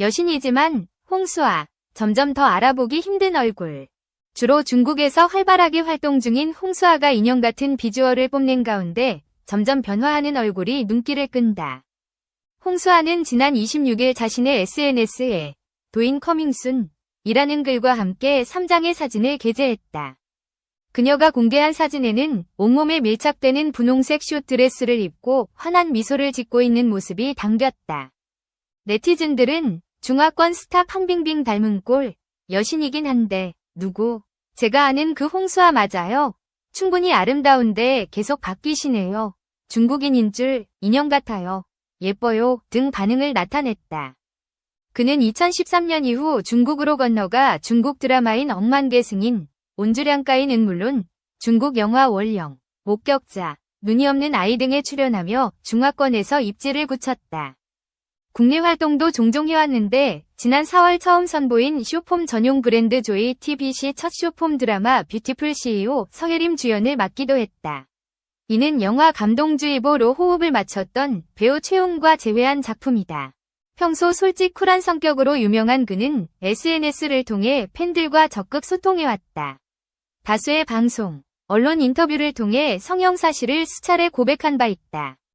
여신이지만 홍수아 점점 더 알아보기 힘든 얼굴. 주로 중국에서 활발하게 활동 중인 홍수아가 인형 같은 비주얼을 뽐낸 가운데 점점 변화하는 얼굴이 눈길을 끈다. 홍수아는 지난 26일 자신의 SNS에 도인 커밍순 이라는 글과 함께 3장의 사진을 게재했다. 그녀가 공개한 사진에는 온몸에 밀착되는 분홍색 숏드레스를 입고 환한 미소를 짓고 있는 모습이 담겼다. 네티즌들은 중화권 스타 팡빙빙 닮은 꼴, 여신이긴 한데, 누구? 제가 아는 그 홍수아 맞아요. 충분히 아름다운데 계속 바뀌시네요. 중국인인 줄 인형 같아요. 예뻐요. 등 반응을 나타냈다. 그는 2013년 이후 중국으로 건너가 중국 드라마인 억만개 승인, 온주량가인은 물론 중국 영화 월령, 목격자, 눈이 없는 아이 등에 출연하며 중화권에서 입지를 굳혔다. 국내 활동도 종종 해왔는데 지난 4월 처음 선보인 쇼폼 전용 브랜드 조이 TBC 첫 쇼폼 드라마 뷰티풀 CEO 서예림 주연을 맡기도 했다. 이는 영화 감동주의보로 호흡을 맞췄던 배우 최용과 재회한 작품이다. 평소 솔직 쿨한 성격으로 유명한 그는 SNS를 통해 팬들과 적극 소통해왔다. 다수의 방송, 언론 인터뷰를 통해 성형 사실을 수차례 고백한 바 있다.